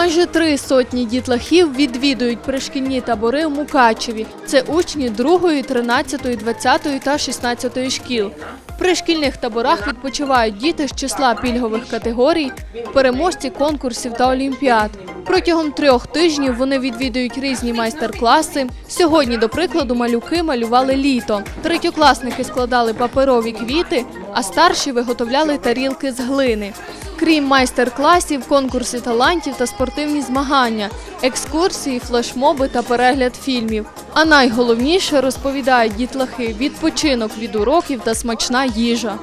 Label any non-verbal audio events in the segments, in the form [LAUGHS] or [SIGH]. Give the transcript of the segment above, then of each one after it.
Майже три сотні дітлахів відвідують пришкільні табори у Мукачеві. Це учні 2, 13, 20 та 16 шкіл. В пришкільних таборах відпочивають діти з числа пільгових категорій, переможці конкурсів та олімпіад. Протягом трьох тижнів вони відвідують різні майстер-класи. Сьогодні, до прикладу, малюки малювали літо. Третьокласники складали паперові квіти, а старші виготовляли тарілки з глини. Крім майстер-класів, конкурси талантів та спортивні змагання, екскурсії, флешмоби та перегляд фільмів. А найголовніше розповідають дітлахи відпочинок від уроків та смачна їжа.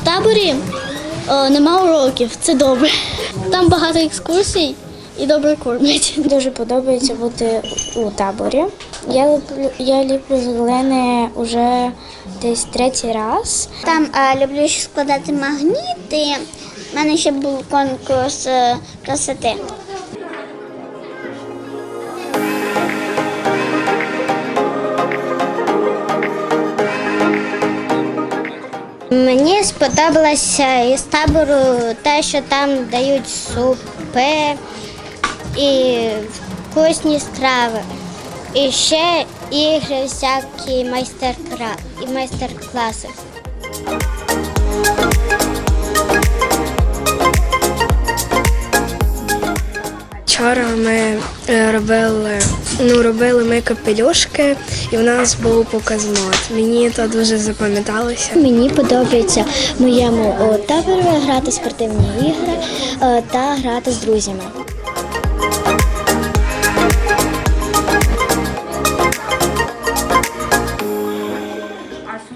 В таборі е, нема уроків, це добре. Там багато екскурсій і добре кормять. [LAUGHS] Дуже подобається бути у таборі. Я люблю, я люблю глини вже десь третій раз. Там е, люблю ще складати магніти. У мене ще був конкурс е, красоти. Мені сподобалося із табору те, що там дають супи і вкусні страви. І ще ігри, всякі майстер-класи. Вчора ми е, робили, ну, робили ми капелюшки, і в нас був показмот. Мені то дуже запам'яталося. Мені подобається моєму табору грати спортивні ігри е, та грати з друзями.